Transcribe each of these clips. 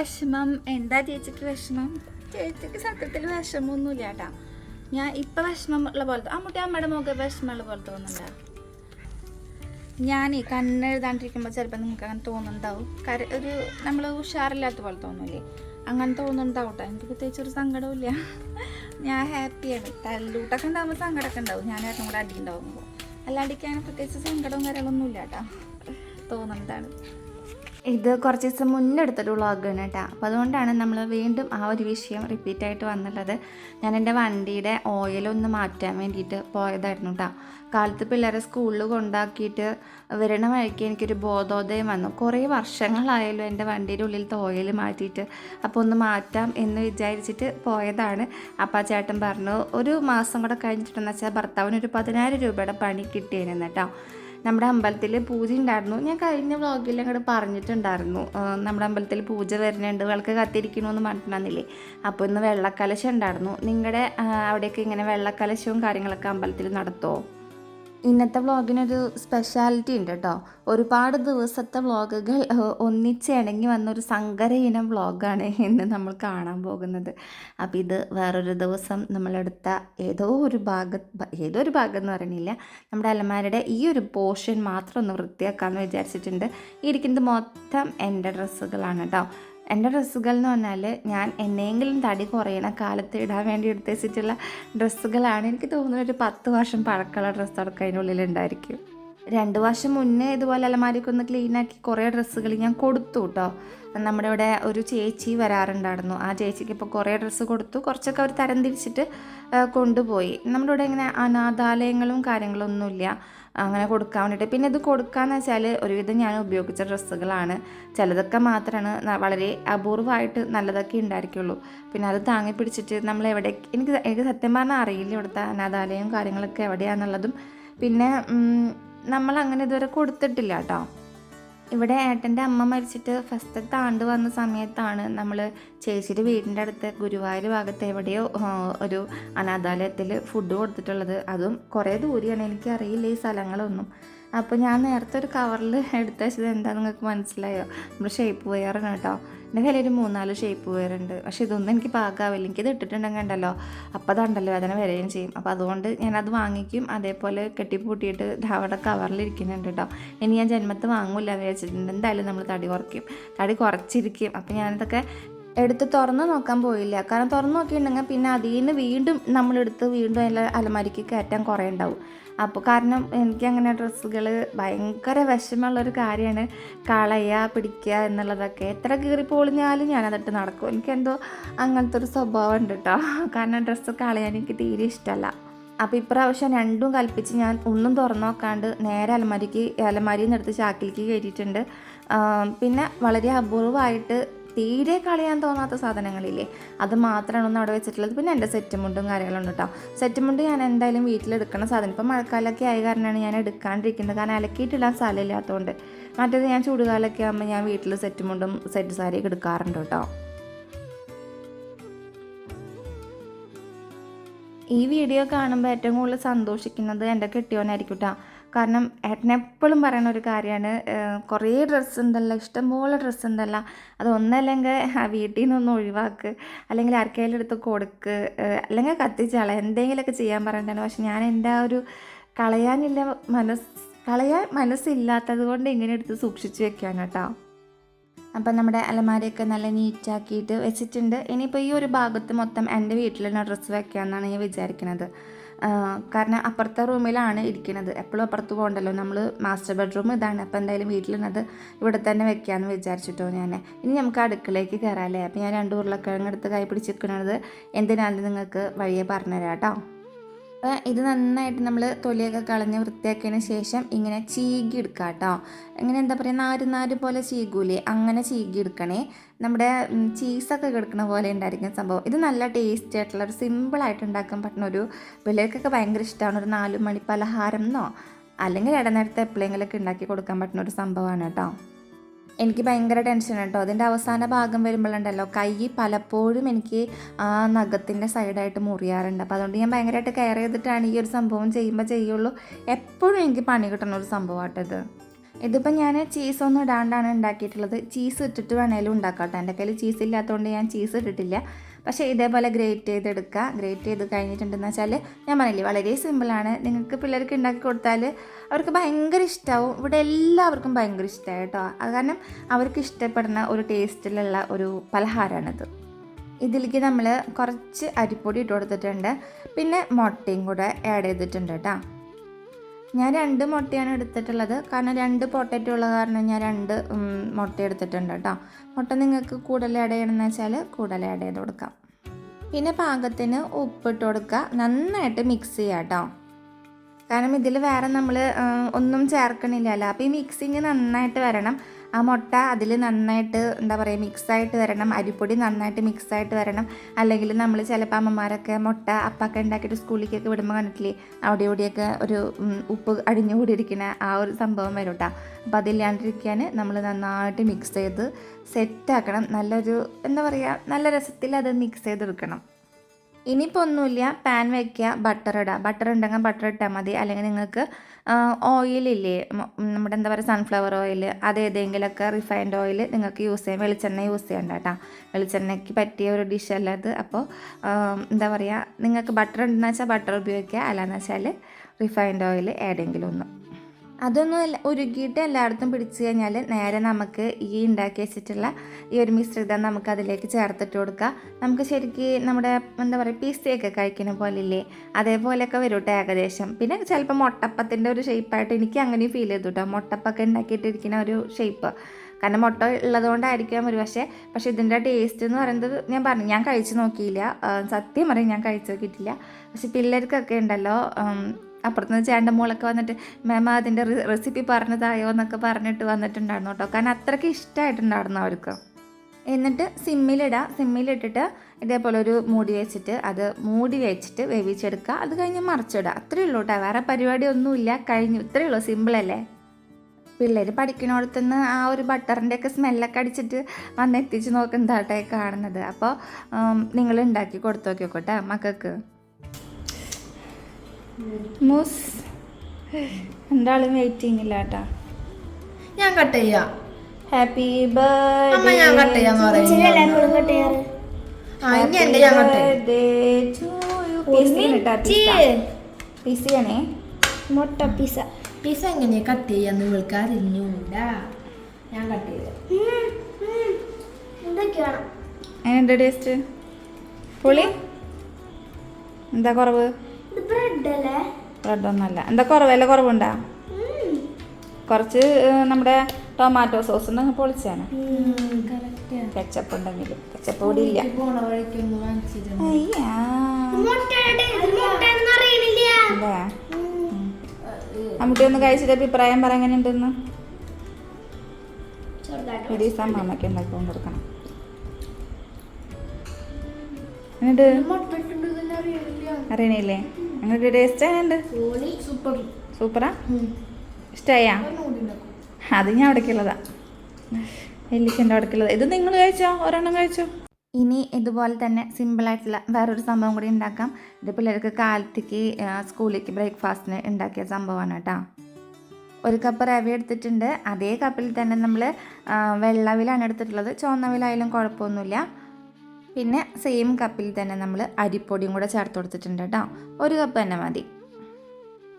വിഷമം എന്താ ചേച്ചിക്ക് വിഷമം? ചേച്ചിക്ക് സത്യത്തിൽ വിഷമമൊന്നുമില്ല കേട്ടാ. ഞാൻ ഇപ്പം വിഷമം ഉള്ള പോലെ ആ മുട്ടി അമ്മയുടെ മുഖം വിഷമമുള്ള പോലെ തോന്നുന്നുണ്ടോ. ഞാൻ കണ്ണെഴുതാണ്ടിരിക്കുമ്പോൾ ചിലപ്പോൾ നിങ്ങൾക്ക് അങ്ങനെ തോന്നുന്നുണ്ടാവും. കര ഒരു നമ്മൾ ഉഷാറില്ലാത്ത പോലെ തോന്നൂലേ? അങ്ങനെ തോന്നുന്നുണ്ടാവും കേട്ടോ എനിക്ക് പ്രത്യേകിച്ച് ഒരു സങ്കടവും ഇല്ല ഞാൻ ഹാപ്പിയാണ്. തല്ലൂട്ടൊക്കെ ഉണ്ടാകുമ്പോൾ സങ്കടമൊക്കെ ഉണ്ടാവും. ഞാൻ ഏറ്റവും കൂടെ അടി ഉണ്ടാവുമ്പോൾ പ്രത്യേകിച്ച് സങ്കടവും കാര്യങ്ങളൊന്നുമില്ല കേട്ടോ. തോന്നുന്നതാണ്. ഇത് കുറച്ച് ദിവസം മുന്നേ എടുത്തൊരു വ്ളോഗാണ് കേട്ടോ. അപ്പോൾ അതുകൊണ്ടാണ് നമ്മൾ വീണ്ടും ആ ഒരു വിഷയം റിപ്പീറ്റ് ആയിട്ട് വന്നുള്ളത് ഞാൻ എന്റെ വണ്ടിയുടെ ഓയിലൊന്ന് മാറ്റാൻ വേണ്ടിയിട്ട് പോയതായിരുന്നു കേട്ടോ. കാലത്ത് പിള്ളേരെ സ്കൂളിൽ കൊണ്ടാക്കിയിട്ട് വരണ വഴിക്ക് എനിക്കൊരു ബോധോദയം വന്നു. കുറേ വർഷങ്ങളായാലും എന്റെ വണ്ടിയുടെ ഉള്ളിലത്തെ ഓയിൽ മാറ്റിയിട്ട്. അപ്പോൾ ഒന്ന് മാറ്റാം എന്ന് വിചാരിച്ചിട്ട് പോയതാണ്. അപ്പോൾ ചേട്ടൻ പറഞ്ഞു ഒരു മാസം കൂടെ കഴിഞ്ഞിട്ടുണ്ടെന്ന് വെച്ചാൽ ഭർത്താവിന് ഒരു പതിനായിരം രൂപയുടെ പണി കിട്ടിയിരുന്നു കേട്ടോ. നമ്മുടെ അമ്പലത്തിൽ പൂജ ഉണ്ടായിരുന്നു. ഞാൻ കഴിഞ്ഞ വ്ളോഗിൽ അങ്ങോട്ട് പറഞ്ഞിട്ടുണ്ടായിരുന്നു. നമ്മുടെ അമ്പലത്തിൽ പൂജ വരുന്നുണ്ട് വിളക്ക് കത്തിരിക്കണമെന്ന് പറഞ്ഞിട്ടുണ്ടെന്നില്ലേ? അപ്പോൾ ഇന്ന് വെള്ളക്കലശം ഉണ്ടായിരുന്നു. നിങ്ങളുടെ അവിടെയൊക്കെ ഇങ്ങനെ വെള്ളക്കലശവും കാര്യങ്ങളൊക്കെ അമ്പലത്തിൽ നടത്തുമോ ഇന്നത്തെ വ്ളോഗിനൊരു സ്പെഷ്യാലിറ്റി ഉണ്ട് കേട്ടോ ഒരുപാട് ദിവസത്തെ വ്ളോഗുകൾ ഒന്നിച്ച് ഇണങ്ങി വന്നൊരു സങ്കര ഇനം വ്ളോഗാണ് ഇന്ന് നമ്മൾ കാണാൻ പോകുന്നത്. അപ്പോൾ ഇത് വേറൊരു ദിവസം നമ്മളെടുത്ത ഏതോ ഒരു ഭാഗ ഏതോ ഒരു ഭാഗം എന്ന് പറയണില്ല. നമ്മുടെ അലമാരയുടെ ഈ ഒരു പോർഷൻ മാത്രം ഒന്ന് വൃത്തിയാക്കാമെന്ന് വിചാരിച്ചിട്ടുണ്ട്. ഇരിക്കുന്നത് മൊത്തം എന്റെ ഡ്രസ്സുകളാണ് കേട്ടോ എന്റെ ഡ്രസ്സുകൾ എന്ന് പറഞ്ഞാൽ ഞാൻ എന്നെങ്കിലും തടി കുറയണ കാലത്ത് ഇടാൻ വേണ്ടി എടുത്ത് വെച്ചിട്ടുള്ള ഡ്രസ്സുകളാണ് എനിക്ക് തോന്നുന്നത് ഒരു പത്ത് വർഷം പഴക്കമുള്ള ഡ്രസ്സൊക്കെ അതിന്റെ ഉള്ളിലുണ്ടായിരിക്കും രണ്ട് വർഷം മുന്നേ ഇതുപോലെ അലമാരിക്ക് ഒന്ന് ക്ലീനാക്കി കുറേ ഡ്രസ്സുകൾ ഞാൻ കൊടുത്തു കേട്ടോ നമ്മുടെ ഇവിടെ ഒരു ചേച്ചി വരാറുണ്ടായിരുന്നു. ആ ചേച്ചിക്ക് ഇപ്പോൾ കുറേ ഡ്രസ്സ് കൊടുത്തു. കുറച്ചൊക്കെ അവർ തരം തിരിച്ചിട്ട് കൊണ്ടുപോയി. നമ്മുടെ ഇവിടെ ഇങ്ങനെ അനാഥാലയങ്ങളും കാര്യങ്ങളൊന്നുമില്ല. അങ്ങനെ കൊടുക്കാൻ വേണ്ടിയിട്ട്. പിന്നെ ഇത് കൊടുക്കാന്ന് വെച്ചാൽ ഒരുവിധം ഞാൻ ഉപയോഗിച്ച ഡ്രസ്സുകളാണ്. ചിലതൊക്കെ മാത്രമാണ് വളരെ അപൂർവമായിട്ട് നല്ലതൊക്കെ ഉണ്ടായിരിക്കുള്ളൂ. പിന്നെ അത് താങ്ങി പിടിച്ചിട്ട് നമ്മൾ എവിടെ എനിക്ക് എനിക്ക് സത്യം പറഞ്ഞാൽ അറിയില്ല ഇവിടുത്തെ അനാഥാലയം കാര്യങ്ങളൊക്കെ എവിടെയാണെന്നുള്ളതും പിന്നെ നമ്മൾ അങ്ങനെ ഇതുവരെ കൊടുത്തിട്ടില്ല കേട്ടോ. ഇവിടെ ഏട്ടന്റെ അമ്മ മരിച്ചിട്ട് ഫസ്റ്റത്തെ താണ്ട് വന്ന സമയത്താണ് നമ്മൾ ചേച്ചിയുടെ വീടിന്റെ അടുത്ത് ഗുരുവായൂർ ഭാഗത്ത് എവിടെയോ ഒരു അനാഥാലയത്തിൽ ഫുഡ് കൊടുത്തിട്ടുള്ളത്. അതും കുറേ ദൂരെയാണ്. എനിക്കറിയില്ല ഈ സ്ഥലങ്ങളൊന്നും. അപ്പോൾ ഞാൻ നേരത്തെ ഒരു കവറിൽ എടുത്ത് വെച്ചത് എന്താണെന്ന് നിങ്ങൾക്ക് മനസ്സിലായോ? നമ്മുടെ ഷേപ്പ് വെയറാണ് കേട്ടോ. എന്റെ കയ്യിൽ ഒരു മൂന്നാൽ ഷേപ്പ് വെയർ ഉണ്ട്. പക്ഷേ ഇതൊന്നും എനിക്ക് പാകാവില്ല. എനിക്കിത് ഇട്ടിട്ടുണ്ടെങ്കിൽ ഉണ്ടല്ലോ അപ്പോൾ അതുണ്ടല്ലോ വേദന വരികയും ചെയ്യും. അപ്പോൾ അതുകൊണ്ട് ഞാനത് വാങ്ങിക്കും. അതേപോലെ കെട്ടിപ്പൂട്ടിയിട്ട് അവിടെ കവറിലിരിക്കുന്നുണ്ട് കേട്ടോ. ഇനി ഞാൻ ജന്മത്ത് വാങ്ങൂല എന്ന് വിചാരിച്ചിട്ടുണ്ട്. എന്തായാലും നമ്മൾ തടി കുറയ്ക്കും. തടി കുറച്ചിരിക്കും. അപ്പോൾ ഞാനിതൊക്കെ എടുത്ത് തുറന്ന് നോക്കാൻ പോയില്ല. കാരണം തുറന്ന് നോക്കിയിട്ടുണ്ടെങ്കിൽ പിന്നെ അതിൽ നിന്ന് വീണ്ടും നമ്മളെടുത്ത് വീണ്ടും എല്ലാ അലമാരിക്ക് കയറ്റാൻ കുറേ ഉണ്ടാവും. അപ്പോൾ കാരണം എനിക്ക് അങ്ങനെ ഡ്രസ്സുകൾ ഭയങ്കര വിഷമമുള്ളൊരു കാര്യമാണ്. കളയുക പിടിക്കുക എന്നുള്ളതൊക്കെ. എത്ര കീറി പൊളിഞ്ഞാലും ഞാനതിട്ട് നടക്കും. എനിക്കെന്തോ അങ്ങനത്തെ ഒരു സ്വഭാവം ഉണ്ട് കേട്ടോ. കാരണം ഡ്രസ്സ് കളയാൻ എനിക്ക് തീരെ ഇഷ്ടമല്ല. അപ്പോൾ ഇപ്രാവശ്യം രണ്ടും കൽപ്പിച്ച് ഞാൻ ഒന്നും തുറന്നു നോക്കാണ്ട് നേരെ അലമാരിക്ക് അലമാരിയിൽ നിന്ന് എടുത്ത് ചാക്കിലേക്ക് കയറ്റിയിട്ടുണ്ട്. പിന്നെ വളരെ അപൂർവമായിട്ട് തീരെ കളയാൻ തോന്നാത്ത സാധനങ്ങളില്ലേ? അത് മാത്രമാണ് ഒന്ന് അവിടെ വെച്ചിട്ടുള്ളത്. പിന്നെ എന്റെ സെറ്റ് കാര്യങ്ങളും കാര്യങ്ങളുണ്ട് കേട്ടോ സെറ്റ് മുണ്ട് ഞാൻ എന്തായാലും വീട്ടിലെടുക്കുന്ന സാധനം. ഇപ്പം മഴക്കാലമൊക്കെ ആയ കാരണമാണ് ഞാൻ എടുക്കാണ്ടിരിക്കുന്നത്. കാരണം അലക്കിയിട്ടിടാൻ സ്ഥലമില്ലാത്തതുകൊണ്ട് മറ്റേത് ഞാൻ ചൂടുകാലമൊക്കെ ആകുമ്പോൾ ഞാൻ വീട്ടിൽ സെറ്റ് മുണ്ടും സെറ്റ് സാരിയൊക്കെ എടുക്കാറുണ്ട് കേട്ടോ ഈ വീഡിയോ കാണുമ്പോൾ ഏറ്റവും കൂടുതൽ സന്തോഷിക്കുന്നത് എന്റെ കെട്ടിയോനായിരിക്കും കേട്ടോ കാരണം ഏട്ടൻ എപ്പോഴും പറയുന്ന ഒരു കാര്യമാണ് കുറേ ഡ്രസ്സ് ഉണ്ടല്ലോ ഇഷ്ടംപോലെ ഡ്രസ്സ് ഉണ്ടല്ലോ. അതൊന്നല്ലെങ്കിൽ ആ വീട്ടിൽ നിന്നൊന്ന് ഒഴിവാക്ക് അല്ലെങ്കിൽ ആർക്കെങ്കിലും എടുത്ത് കൊടുക്ക് അല്ലെങ്കിൽ കത്തിച്ചാളെ എന്തെങ്കിലുമൊക്കെ ചെയ്യാൻ പറയണ്ടാണ് പക്ഷെ ഞാൻ എന്റെ ആ ഒരു കളയാനില്ല മനസ്സ് കളയാൻ മനസ്സില്ലാത്തത് കൊണ്ട് ഇങ്ങനെ എടുത്ത് സൂക്ഷിച്ചു വെക്കുകയാണ് കേട്ടോ. അപ്പം നമ്മുടെ അലമാരയൊക്കെ നല്ല നീറ്റാക്കിയിട്ട് വെച്ചിട്ടുണ്ട്. ഇനിയിപ്പോൾ ഈ ഒരു ഭാഗത്ത് മൊത്തം എന്റെ വീട്ടിലുള്ള ഡ്രസ്സ് വെക്കാമെന്നാണ് ഞാൻ വിചാരിക്കുന്നത് കാരണം അപ്പുറത്തെ റൂമിലാണ് ഇരിക്കുന്നത്. എപ്പോഴും അപ്പുറത്ത് പോകണ്ടല്ലോ. നമ്മൾ മാസ്റ്റർ ബെഡ്റൂം ഇതാണ്. അപ്പോൾ എന്തായാലും വീട്ടിലുള്ളത് ഇവിടെ തന്നെ വെക്കാമെന്ന് വിചാരിച്ചിട്ടോ ഞാൻ ഇനി നമുക്ക് അടുക്കളയ്ക്ക് കയറാമല്ലേ അപ്പോൾ ഞാൻ രണ്ട് ഉരുളക്കിഴങ്ങ് എടുത്ത് കൈ പിടിച്ചിരിക്കുന്നത് എന്തിനാണെന്ന് നിങ്ങൾക്ക് വഴിയെ പറഞ്ഞുതരാം കേട്ടോ. അപ്പോൾ ഇത് നന്നായിട്ട് നമ്മൾ തൊലിയൊക്കെ കളഞ്ഞ് വൃത്തിയാക്കിയതിന് ശേഷം ഇങ്ങനെ ചീകി എടുക്കുക കേട്ടോ ഇങ്ങനെ എന്താ പറയുക നാര് നാര് പോലെ ചീകൂലേ അങ്ങനെ ചീകി എടുക്കണേ. നമ്മുടെ ചീസൊക്കെ കിടക്കുന്ന പോലെ ഉണ്ടായിരിക്കും സംഭവം. ഇത് നല്ല ടേസ്റ്റ് ആയിട്ടുള്ള ഒരു സിമ്പിളായിട്ട് ഉണ്ടാക്കാൻ പറ്റുന്ന ഒരു പിള്ളേർക്കൊക്കെ ഭയങ്കര ഇഷ്ടമാണ് ഒരു നാല് മണി പലഹാരം എന്നോ അല്ലെങ്കിൽ ഇടനേരത്തെ എപ്പോഴെങ്കിലൊക്കെ ഉണ്ടാക്കി കൊടുക്കാൻ പറ്റുന്ന ഒരു സംഭവമാണ് കേട്ടോ. എനിക്ക് ഭയങ്കര ടെൻഷൻ കേട്ടോ അതിന്റെ അവസാന ഭാഗം വരുമ്പോഴുണ്ടല്ലോ കൈ പലപ്പോഴും എനിക്ക് ആ നഖത്തിന്റെ സൈഡായിട്ട് മുറിയാറുണ്ട്. അപ്പോൾ അതുകൊണ്ട് ഞാൻ ഭയങ്കരമായിട്ട് കെയർ ചെയ്തിട്ടാണ് ഈ ഒരു സംഭവം ചെയ്യുമ്പോൾ ചെയ്യുള്ളൂ. എപ്പോഴും എനിക്ക് പണി കിട്ടുന്ന ഒരു സംഭവമായിട്ടത് ഇതിപ്പോൾ ഞാൻ ചീസൊന്നും ഇടാണ്ടാണ് ഉണ്ടാക്കിയിട്ടുള്ളത്. ചീസ് ഇട്ടിട്ട് വേണേലും ഉണ്ടാക്കാം കേട്ടോ എന്റെ കയ്യിൽ ചീസ് ഇല്ലാത്തതുകൊണ്ട് ഞാൻ ചീസ് ഇട്ടിട്ടില്ല. പക്ഷേ ഇതേപോലെ ഗ്രേറ്റ് ചെയ്തെടുക്കുക. ഗ്രേറ്റ് ചെയ്ത് കഴിഞ്ഞിട്ടുണ്ടെന്ന് വെച്ചാൽ ഞാൻ പറഞ്ഞില്ലേ വളരെ സിമ്പിളാണ് നിങ്ങൾക്ക് പിള്ളേർക്ക് ഉണ്ടാക്കി കൊടുത്താൽ അവർക്ക് ഭയങ്കര ഇഷ്ടമാവും ഇവിടെ എല്ലാവർക്കും ഭയങ്കര ഇഷ്ടമായി കേട്ടോ. അത് കാരണം അവർക്ക് ഇഷ്ടപ്പെടുന്ന ഒരു ടേസ്റ്റിലുള്ള ഒരു പലഹാരമാണിത് ഇതിലേക്ക് നമ്മൾ കുറച്ച് അരിപ്പൊടി ഇട്ട് കൊടുത്തിട്ടുണ്ട്. പിന്നെ മുട്ടയും കൂടെ ആഡ് ചെയ്തിട്ടുണ്ട് കേട്ടോ. ഞാൻ രണ്ട് മുട്ടയാണ് എടുത്തിട്ടുള്ളത്. കാരണം രണ്ട് പൊട്ടറ്റോ ഉള്ള കാരണം ഞാൻ രണ്ട് മുട്ട എടുത്തിട്ടുണ്ട് കേട്ടോ. മുട്ട നിങ്ങൾക്ക് കൂടുതൽ ആഡ് ചെയ്യണമെന്ന് വെച്ചാൽ കൂടുതൽ ആഡ് ചെയ്ത് കൊടുക്കാം. പിന്നെ പാകത്തിന് ഉപ്പിട്ട് കൊടുക്കുക. നന്നായിട്ട് മിക്സ് ചെയ്യുക കേട്ടോ. കാരണം ഇതിൽ വേറെ നമ്മൾ ഒന്നും ചേർക്കണില്ലല്ലോ. അപ്പോൾ ഈ മിക്സിങ് നന്നായിട്ട് വരണം. ആ മുട്ട അതിൽ നന്നായിട്ട് എന്താ പറയുക മിക്സായിട്ട് വരണം. അരിപ്പൊടി നന്നായിട്ട് മിക്സായിട്ട് വരണം. അല്ലെങ്കിൽ നമ്മൾ ചിലപ്പോൾ അമ്മമാരൊക്കെ മുട്ട അപ്പൊക്കെ ഉണ്ടാക്കിയിട്ട് സ്കൂളിലേക്കൊക്കെ വിടുമ്പോൾ കണ്ടിട്ടില്ലേ? അവിടെ ഇവിടെയൊക്കെ ഒരു ഉപ്പ് അടിഞ്ഞു കൂടിയിരിക്കുന്ന ആ ഒരു സംഭവം വരും കേട്ടോ അപ്പോൾ അതില്ലാണ്ടിരിക്കാൻ നമ്മൾ നന്നായിട്ട് മിക്സ് ചെയ്ത് സെറ്റാക്കണം നല്ലൊരു എന്താ പറയുക നല്ല രസത്തിൽ അത് മിക്സ് ചെയ്തെടുക്കണം. ഇനിയിപ്പോൾ ഒന്നുമില്ല പാൻ വയ്ക്കുക ബട്ടർ ഇടുക. ബട്ടർ ഉണ്ടെങ്കിൽ ബട്ടർ ഇട്ടാൽ മതി. അല്ലെങ്കിൽ നിങ്ങൾക്ക് ഓയിലില്ലേ നമ്മുടെ എന്താ പറയുക സൺഫ്ലവർ ഓയിൽ അത് ഏതെങ്കിലുമൊക്കെ റിഫൈൻഡ് ഓയിൽ നിങ്ങൾക്ക് യൂസ് ചെയ്യാം. വെളിച്ചെണ്ണ യൂസ് ചെയ്യണ്ട കേട്ടോ. വെളിച്ചെണ്ണയ്ക്ക് പറ്റിയ ഒരു ഡിഷ് അല്ല അത് അപ്പോൾ എന്താ പറയുക നിങ്ങൾക്ക് ബട്ടർ ഉണ്ടെന്ന് വെച്ചാൽ ബട്ടർ ഉപയോഗിക്കുക. അല്ലാന്ന് വെച്ചാൽ റിഫൈൻഡ് ഓയിൽ ഏതെങ്കിലും ഒന്ന്. അതൊന്നും ഉരുകിയിട്ട് എല്ലായിടത്തും പിടിച്ചു കഴിഞ്ഞാൽ നേരെ നമുക്ക് ഈ ഉണ്ടാക്കി വെച്ചിട്ടുള്ള ഈ ഒരു മിശ്രിതം നമുക്ക് അതിലേക്ക് ചേർത്തിട്ട് കൊടുക്കാം നമുക്ക് ശരിക്കും നമ്മുടെ എന്താ പറയുക പീസയൊക്കെ കഴിക്കുന്ന പോലെ പോലില്ലേ അതേപോലെയൊക്കെ വരും കേട്ടോ ഏകദേശം. പിന്നെ ചിലപ്പോൾ മുട്ടപ്പത്തിന്റെ ഒരു ഷേപ്പായിട്ട് എനിക്ക് അങ്ങനെയും ഫീൽ ചെയ്തു കേട്ടോ മുട്ടപ്പൊക്കെ ഉണ്ടാക്കിയിട്ടിരിക്കുന്ന ഒരു ഷേപ്പ് കാരണം മുട്ട ഉള്ളതുകൊണ്ടായിരിക്കാം ഒരു പക്ഷേ പക്ഷേ ഇതിന്റെ ടേസ്റ്റ് എന്ന് പറയുന്നത് ഞാൻ പറഞ്ഞു ഞാൻ കഴിച്ചു നോക്കിയില്ല. സത്യം പറയും ഞാൻ കഴിച്ചു നോക്കിയിട്ടില്ല. പക്ഷെ പിള്ളേർക്കൊക്കെ ഉണ്ടല്ലോ അപ്പുറത്തുനിന്ന് ചേട്ടന്റെ മോളൊക്കെ വന്നിട്ട് മാമ അതിന്റെ റെസിപ്പി പറഞ്ഞതായോ എന്നൊക്കെ പറഞ്ഞിട്ട് വന്നിട്ടുണ്ടായിരുന്നു കേട്ടോ. കാരണം അത്രയ്ക്ക് ഇഷ്ടമായിട്ടുണ്ടായിരുന്നു അവർക്ക്. എന്നിട്ട് സിമ്മിലിടുക സിമ്മിലിട്ടിട്ട് ഇതേപോലെ ഒരു മൂടി വെച്ചിട്ട് അത് മൂടി വെച്ചിട്ട് വേവിച്ചെടുക്കുക. അത് കഴിഞ്ഞ് മറിച്ചിടുക. അത്രയേ ഉള്ളൂ കേട്ടോ. വേറെ പരിപാടിയൊന്നുമില്ല. കഴിഞ്ഞു. ഇത്രയേ ഉള്ളൂ. സിമ്പിളല്ലേ പിള്ളേർ പഠിക്കുന്നിടത്തുനിന്ന് ആ ഒരു ബട്ടറിന്റെ ഒക്കെ സ്മെല്ലൊക്കെ അടിച്ചിട്ട് വന്ന് എത്തിച്ച് നോക്കുന്നതാട്ടെ കാണുന്നത്. അപ്പോൾ നിങ്ങൾ ഉണ്ടാക്കി കൊടുത്തു നോക്കിയോട്ടെ മക്കൾക്ക്? മൂസ് രണ്ടാളും വെയിറ്റിംഗ് ഇല്ല കേട്ടാ ഞാൻ കട്ട് ചെയ്യാം. ഹാപ്പി ബർത്ത്ഡേ ഞാൻ കട്ട് ചെയ്യാന്ന് പറയുന്നത് ആ ഇനി എന്റെ ഞാൻ കട്ട് ചെയ്യാം. പിസിയാണേ മുട്ട പിസ പിസ എങ്ങനെയാ കട്ട് ചെയ്യാന്ന് അറിഞ്ഞൂടാ ഞാൻ കട്ട് ചെയ്യാം എന്തൊക്കെയാണ്? ടേസ്റ്റ് പുളി? എന്താ കുറവ്? ബ്രെഡൊന്നുമല്ല എന്താ കുറവ് വില കുറവുണ്ടാ കുറച്ച് നമ്മുടെ ടൊമാറ്റോ സോസ് ഉണ്ടെങ്കിൽ പൊളിച്ചാണ്. കെച്ചപ്പ് ഉണ്ടെങ്കിൽ കെച്ചപ്പ് കൂടി ഇല്ല. അമ്മൂട്ടി ഒന്ന് കഴിച്ചിട്ട് അഭിപ്രായം പറ എങ്ങനെയുണ്ടെന്ന്? ചെറുതായിട്ട് ഒരു ദിവസം അമ്മമ്മയ്ക്ക് ഉണ്ടാക്കി കൊണ്ട് കൊടുക്കണം. എന്നിട്ട്? അറിയണില്ല? അങ്ങനെ ടേസ്റ്റ് എങ്ങനെയുണ്ട് സൂപ്പറാ ഇഷ്ടമായാ അത് ഞാൻ അവിടേക്കുള്ളതാ. എല്ലിച്ചന്റെ അവിടേക്കുള്ളത്. ഇത് നിങ്ങൾ കഴിച്ചോ? ഒരെണ്ണം കഴിച്ചോ? ഇനി ഇതുപോലെ തന്നെ സിമ്പിളായിട്ടുള്ള വേറൊരു സംഭവം കൂടി ഉണ്ടാക്കാം. ഇത് പിള്ളേർക്ക് കാലത്തേക്ക് സ്കൂളിലേക്ക് ബ്രേക്ക്ഫാസ്റ്റിന് ഉണ്ടാക്കിയ സംഭവമാണ് കേട്ടോ. ഒരു കപ്പ് റവ എടുത്തിട്ടുണ്ട്. അതേ കപ്പിൽ തന്നെ നമ്മൾ വെള്ളവിലാണ് എടുത്തിട്ടുള്ളത്. ചുവന്നവിലായാലും കുഴപ്പമൊന്നുമില്ല. പിന്നെ സെയിം കപ്പിൽ തന്നെ നമ്മൾ അരിപ്പൊടിയും കൂടെ ചേർത്ത് കൊടുത്തിട്ടുണ്ട് കേട്ടോ. ഒരു കപ്പ് തന്നെ മതി.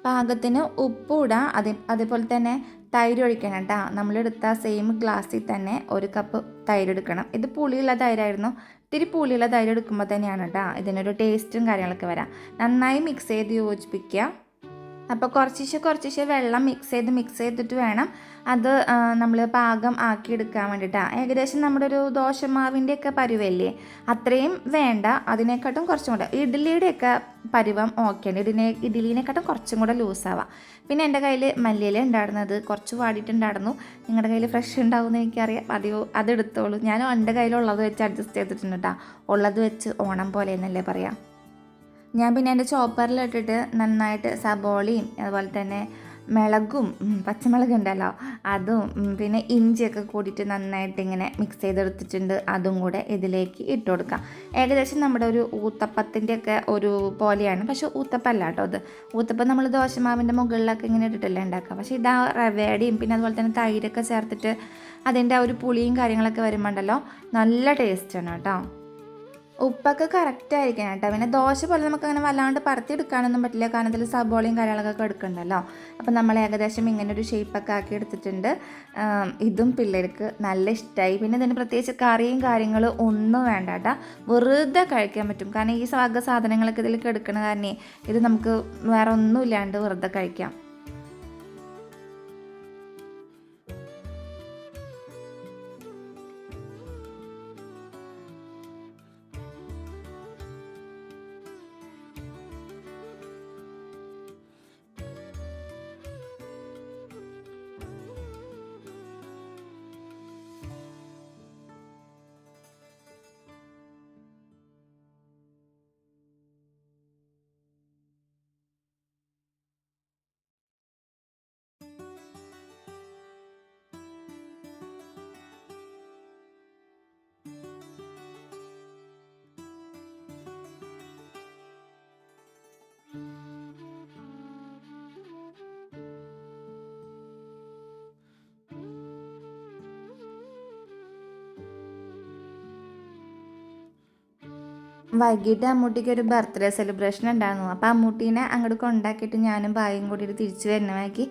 പാകത്തിന് ഉപ്പ് ഇടാം. അതേപോലെ തന്നെ തൈര് ഒഴിക്കണം കേട്ടോ. നമ്മളെടുത്ത സെയിം ഗ്ലാസ്സിൽ തന്നെ ഒരു കപ്പ് തൈര് എടുക്കണം. ഇത് പുളിയുള്ള തൈരായിരുന്നു. ഇത്തിരി പുളിയുള്ള തൈര് എടുക്കുമ്പോൾ തന്നെയാണ് കേട്ടോ ഇതിനൊരു ടേസ്റ്റും കാര്യങ്ങളൊക്കെ വരാം. നന്നായി മിക്സ് ചെയ്ത് യോജിപ്പിക്കുക. അപ്പോൾ കുറച്ചിശെ കുറച്ചിശെ വെള്ളം മിക്സ് ചെയ്ത് മിക്സ് ചെയ്തിട്ട് വേണം അത് നമ്മൾ പാകം ആക്കിയെടുക്കാൻ വേണ്ടിയിട്ടാണ് ഏകദേശം നമ്മുടെ ഒരു ദോശമാവിന്റെ ഒക്കെ പരുവല്ലേ? അത്രയും വേണ്ട. അതിനെക്കാട്ടും കുറച്ചും കൂടെ. ഇഡ്ഡലിയുടെയൊക്കെ പരുവം ഓക്കെയാണ് ഇഡിനെ ഇഡ്ഡലിനെക്കാട്ടും കുറച്ചും കൂടെ ലൂസാവാം പിന്നെ എന്റെ കയ്യിൽ മല്ലിയില ഉണ്ടായിരുന്നത്. കുറച്ച് വാടിയിട്ടുണ്ടായിരുന്നു. നിങ്ങളുടെ കയ്യിൽ ഫ്രഷ് ഉണ്ടാവുമെന്ന് എനിക്കറിയാം. അതെയോ അതെടുത്തോളൂ. ഞാൻ എന്റെ കയ്യിലുള്ളത് വെച്ച് അഡ്ജസ്റ്റ് ചെയ്തിട്ടുണ്ട് കേട്ടോ ഉള്ളത് വെച്ച് ഓണം പോലെ എന്നല്ലേ പറയാം. ഞാൻ പിന്നെ എന്റെ ചോപ്പറിലിട്ടിട്ട് നന്നായിട്ട് സബോളയും അതുപോലെ തന്നെ മിളകും പച്ചമുളക് ഉണ്ടല്ലോ അതും പിന്നെ ഇഞ്ചിയൊക്കെ കൂടിയിട്ട് നന്നായിട്ട് ഇങ്ങനെ മിക്സ് ചെയ്തെടുത്തിട്ടുണ്ട്. അതും കൂടെ ഇതിലേക്ക് ഇട്ട് കൊടുക്കാം. ഏകദേശം നമ്മുടെ ഒരു ഊത്തപ്പത്തിന്റെ ഒക്കെ ഒരു പോലെയാണ്. പക്ഷെ ഊത്തപ്പല്ല കേട്ടോ അത്. ഊത്തപ്പം നമ്മൾ ദോശമാവിന്റെ മുകളിലൊക്കെ ഇങ്ങനെ ഇട്ടിട്ടല്ലേ ഉണ്ടാക്കുക. പക്ഷേ ഇതാ റവയുടെയും പിന്നെ അതുപോലെ തന്നെ തൈരൊക്കെ ചേർത്തിട്ട് അതിന്റെ ആ ഒരു പുളിയും കാര്യങ്ങളൊക്കെ വരുമ്പോണ്ടല്ലോ നല്ല ടേസ്റ്റാണ് കേട്ടോ. ഉപ്പൊക്കെ കറക്റ്റ് ആയിരിക്കണം കേട്ടോ. പിന്നെ ദോശ പോലെ നമുക്ക് അങ്ങനെ വല്ലാണ്ട് പരത്തി എടുക്കാനൊന്നും പറ്റില്ല. കാരണം ഇതിൽ സബോളയും കാര്യങ്ങളൊക്കെ എടുക്കണ്ടല്ലോ. അപ്പം നമ്മൾ ഏകദേശം ഇങ്ങനെ ഒരു ഷേപ്പൊക്കെ ആക്കി എടുത്തിട്ടുണ്ട്. ഇതും പിള്ളേർക്ക് നല്ല ഇഷ്ടമായി പിന്നെ ഇതിന് പ്രത്യേകിച്ച് കറിയും കാര്യങ്ങളും ഒന്നും വേണ്ട കേട്ടോ. വെറുതെ കഴിക്കാൻ പറ്റും. കാരണം ഈ സാധനങ്ങളൊക്കെ ഇതിലേക്ക് എടുക്കണ കാരണേ ഇത് നമുക്ക് വേറെ ഒന്നും ഇല്ലാണ്ട് വെറുതെ കഴിക്കാം. വൈകിട്ട് അമ്മൂട്ടിക്ക് ഒരു ബർത്ത്ഡേ സെലിബ്രേഷൻ ഉണ്ടായിരുന്നു. അപ്പോൾ അമ്മൂട്ടീനെ അങ്ങോട്ട് കൊണ്ടാക്കിയിട്ട് ഞാനും ഭായും കൂടിയിട്ട് തിരിച്ചു വരുന്നതാക്കി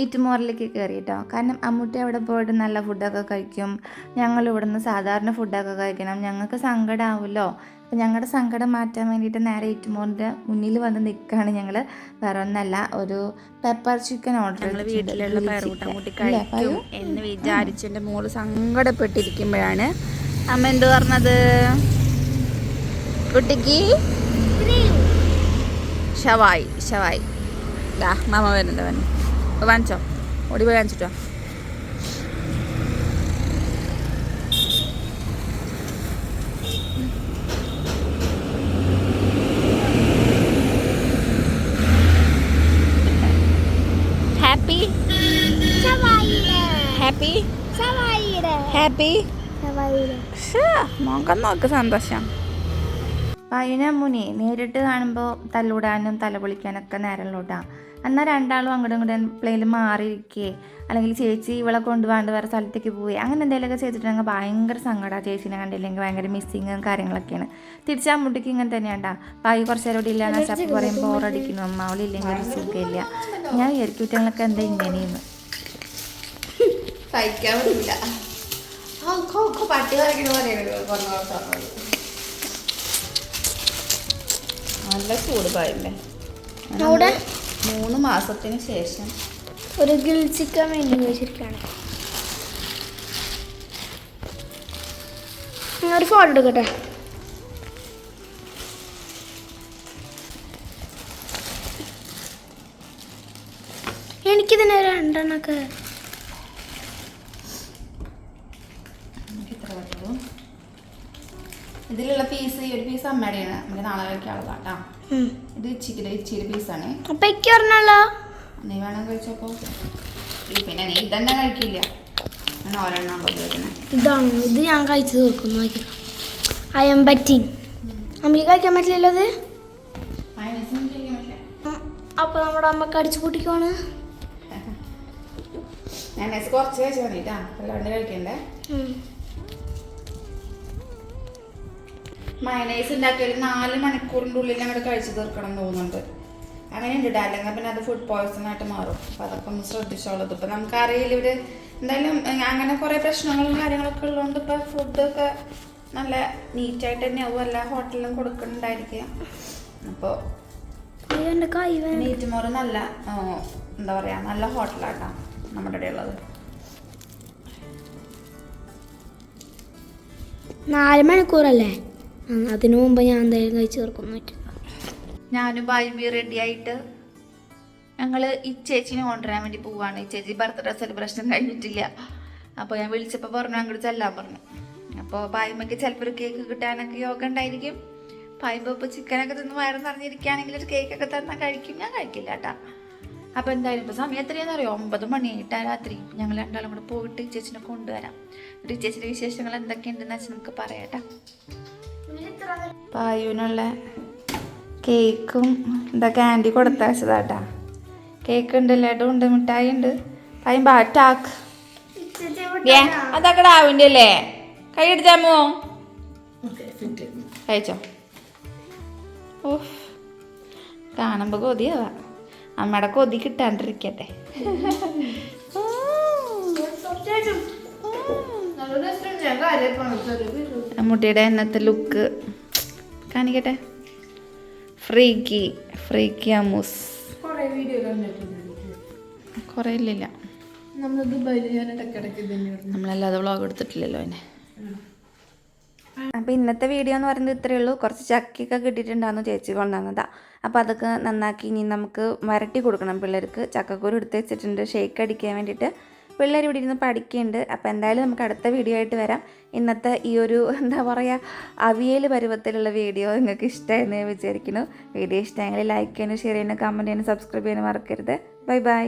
ഈറ്റുമോറിലേക്ക് കയറി കേട്ടോ കാരണം അമ്മൂട്ടി അവിടെ പോയിട്ട് നല്ല ഫുഡൊക്കെ കഴിക്കും. ഞങ്ങൾ ഇവിടുന്ന് സാധാരണ ഫുഡൊക്കെ കഴിക്കണം. ഞങ്ങൾക്ക് സങ്കടമാവുമല്ലോ അപ്പോൾ ഞങ്ങളുടെ സങ്കടം മാറ്റാൻ വേണ്ടിയിട്ട് നേരെ ഈറ്റുമോറിന്റെ മുന്നിൽ വന്ന് നിൽക്കുകയാണ് ഞങ്ങൾ വേറെ ഒന്നല്ല ഒരു പെപ്പർ ചിക്കൻ ഓർഡർ വീട്ടിലുള്ള പയറുകൂട്ടം കൂട്ടി കഴിക്കും എന്ന് വിചാരിച്ചെന്റെ മോൾ സങ്കടപ്പെട്ടിരിക്കുമ്പോഴാണ് അമ്മ എന്ത് പറഞ്ഞത്? കുട്ടിക്ക് ഷവായി ഷവായി ദാ മാമ വരുന്നുണ്ട് വന്നു അപ്പോൾ വാങ്ങിച്ചോ ഓടി പോയി വാങ്ങിച്ചിട്ടോ ഹാപ്പി ഹാപ്പി ഹാപ്പി മോക്കം നോക്ക് സന്തോഷം. പയ്യനമ്മുനെ നേരിട്ട് കാണുമ്പോൾ തല്ലൂടാനും തലപൊളിക്കാനൊക്കെ നേരമുള്ളൂട്ടാ എന്നാൽ രണ്ടാളും അങ്ങോട്ടും ഇങ്ങോട്ടും പ്ലെയിൽ മാറിയിരിക്കുകയെ അല്ലെങ്കിൽ ചേച്ചി ഇവളെ കൊണ്ടുപോകാണ്ട് വേറെ സ്ഥലത്തേക്ക് പോയി അങ്ങനെ എന്തെങ്കിലുമൊക്കെ ചെയ്തിട്ടുണ്ടെങ്കിൽ ഭയങ്കര സങ്കടമാണ് ചേച്ചീനെ കണ്ടില്ലെങ്കിൽ ഭയങ്കര മിസ്സിങ്ങും കാര്യങ്ങളൊക്കെയാണ്. തിരിച്ച് അമ്മൂട്ടിക്ക് ഇങ്ങനെ തന്നെയാണ്ടാ. പായി കുറച്ച് നേരം ഇവിടെ ഇല്ലാന്ന് വെച്ചാൽ പറയും ബോറടിക്കുന്നു അമ്മ അവളില്ലെങ്കിൽ ഒരു സുഖമില്ല. ഞാൻ വിചാരിക്കുറ്റങ്ങളൊക്കെ എന്താ ഇങ്ങനെയെന്ന്. സഹിക്കാൻ പറ്റില്ല. പാട്ട് വരയ്ക്കുന്ന പോലെ നല്ല ചൂട് പായല്ലേ? അവിടെ? മൂന്ന് മാസത്തിന് ശേഷം ഒരു ഗ്രിൽ ചിക്കൻ വേണ്ടി വെച്ചിരിക്കുകയാണ്. ഒരു ഫോൺ എടുക്കട്ടെ? എനിക്കിതിനെ രണ്ടെണ്ണൊക്കെ ഇതിലുള്ള പീസ് ഈ ഒരു പീസ് അമ്മയുടെയാണ്. നമ്മുടെ നാളെ കഴിക്കാനുള്ളതാ കേട്ടോ ഇത് ഇച്ചിരി ഇച്ചിരി പീസാണ് അപ്പൊ എനിക്ക് പറഞ്ഞല്ലോ നീ വേണം കഴിച്ചപ്പോ പിന്നെ നീ ഇതന്നെ കഴിക്കില്ല. ഇതാണ്. ഇത് ഞാൻ കഴിച്ചു തീർക്കും നോക്കി പറ്റി അമ്മയ്ക്ക് കഴിക്കാൻ പറ്റില്ലല്ലോ അത് അപ്പൊ നമ്മുടെ അമ്മയ്ക്ക് അടിച്ചു കൂട്ടിക്കോണ് ഞാൻ കുറച്ച് കഴിച്ചാൽ മതി കേട്ടാ അല്ലാണ്ട് കഴിക്കണ്ടേ? മയനൈസ് ഉണ്ടാക്കി ഒരു നാല് മണിക്കൂറിന്റെ ഉള്ളിൽ അങ്ങോട്ട് കഴിച്ചു തീർക്കണം എന്ന് തോന്നുന്നുണ്ട്. അങ്ങനെ ഉണ്ട്. അല്ലെങ്കിൽ പിന്നെ അത് ഫുഡ് പോയ്സൺ ആയിട്ട് മാറും. അപ്പം അതൊക്കെ ഒന്ന് ശ്രദ്ധിച്ചോളത് ഇപ്പം നമുക്കറിയില്ല ഇവർ എന്തായാലും അങ്ങനെ കുറേ പ്രശ്നങ്ങളും കാര്യങ്ങളൊക്കെ ഉള്ളതുകൊണ്ട് ഇപ്പം ഫുഡൊക്കെ നല്ല നീറ്റായിട്ട് തന്നെ ആവും. എല്ലാ ഹോട്ടലിലും കൊടുക്കുന്നുണ്ടായിരിക്കുക അപ്പോൾ നീറ്റ് മോറ് നല്ല എന്താ പറയുക നല്ല ഹോട്ടലാട്ടോ നമ്മുടെ ഇവിടെ ഉള്ളത്. നാല് മണിക്കൂറല്ലേ? അതിനു മുമ്പ് ഞാൻ എന്തായാലും കഴിച്ചു തീർക്കുന്നു ഞാനും ബായുമ്പി റെഡി ആയിട്ട് ഞങ്ങൾ ഈ ചേച്ചിനെ കൊണ്ടുവരാൻ വേണ്ടി പോവാണ്. ഈ ചേച്ചി ബർത്ത്ഡേ സെലിബ്രേഷൻ കഴിഞ്ഞിട്ടില്ല. അപ്പോൾ ഞാൻ വിളിച്ചപ്പോൾ പറഞ്ഞു അങ്ങോട്ട് ചെല്ലാൻ പറഞ്ഞു. അപ്പോൾ പായ്മയ്ക്ക് ചിലപ്പോൾ ഒരു കേക്ക് കിട്ടാനൊക്കെ യോഗ ഉണ്ടായിരിക്കും. പായ്മ ഇപ്പോൾ ചിക്കനൊക്കെ തിന്ന് വയറ് നിറഞ്ഞിരിക്കുകയാണെങ്കിൽ ഒരു കേക്കൊക്കെ തന്നാൽ കഴിക്കും. ഞാൻ കഴിക്കില്ല കേട്ടാ അപ്പോൾ എന്തായാലും ഇപ്പോൾ സമയം എത്രയാണെന്ന് അറിയോ ഒമ്പത് മണിയായിട്ടാ രാത്രി. ഞങ്ങൾ രണ്ടാളും കൂടെ പോയിട്ട് ചേച്ചിനെ കൊണ്ടുവരാം. എന്നിട്ട് ചേച്ചിയുടെ വിശേഷങ്ങൾ എന്തൊക്കെയുണ്ടെന്ന് വെച്ചാൽ നമുക്ക് പറയാം പായുവിനുള്ള കേക്കും എന്താ ക്യാൻഡി കൊടുത്തയച്ചതാട്ടാ കേക്ക് ഉണ്ട് ലഡു ഉണ്ട് മിഠായി ഉണ്ട്. പായും ബാറ്റാക്ക്. ഏ അതൊക്കെ ആവിന്റെ അല്ലേ? കൈ എടുത്താമോ കഴിച്ചോ? ഓ കാണുമ്പോൾ കൊതിയാവാ. അമ്മയുടെ കൊതി കിട്ടാണ്ടിരിക്കട്ടെ. മുട്ടിയുടെ ഇന്നത്തെ ലുക്ക് കാണിക്കട്ടെ? ഫ്രീക്കി ഫ്രീക്കി അമൂസ്. കൊറേ ഇല്ലില്ല. നമ്മളല്ലാതെ വ്ളോഗ് എടുത്തിട്ടില്ലല്ലോ അതിനെ അപ്പോൾ ഇന്നത്തെ വീഡിയോ എന്ന് പറയുന്നത് ഇത്രയേ ഉള്ളൂ. കുറച്ച് ചക്കയൊക്കെ കിട്ടിയിട്ടുണ്ടായിരുന്നു. ചേച്ചി കൊണ്ടുവന്നതാ. അപ്പോൾ അതൊക്കെ നന്നാക്കി ഇനി നമുക്ക് വരട്ടി കൊടുക്കണം പിള്ളേർക്ക്. ചക്കക്കുരു എടുത്ത് വെച്ചിട്ടുണ്ട്. ഷേക്ക് അടിക്കാൻ വേണ്ടിയിട്ട്. പിള്ളേർ ഇവിടെ ഇരുന്ന് പഠിക്കുന്നുണ്ട്. അപ്പോൾ എന്തായാലും നമുക്ക് അടുത്ത വീഡിയോ ആയിട്ട് വരാം. ഇന്നത്തെ ഈ ഒരു എന്താ പറയുക അവിയൽ പരുവത്തിലുള്ള വീഡിയോ നിങ്ങൾക്ക് ഇഷ്ടമായെന്ന് വിചാരിക്കുന്നു. വീഡിയോ ഇഷ്ടമായെങ്കിൽ ലൈക്ക് ചെയ്യാനും ഷെയർ ചെയ്യാനും കമന്റ് ചെയ്യാനും സബ്സ്ക്രൈബ് ചെയ്യാനും മറക്കരുത്. Bye bye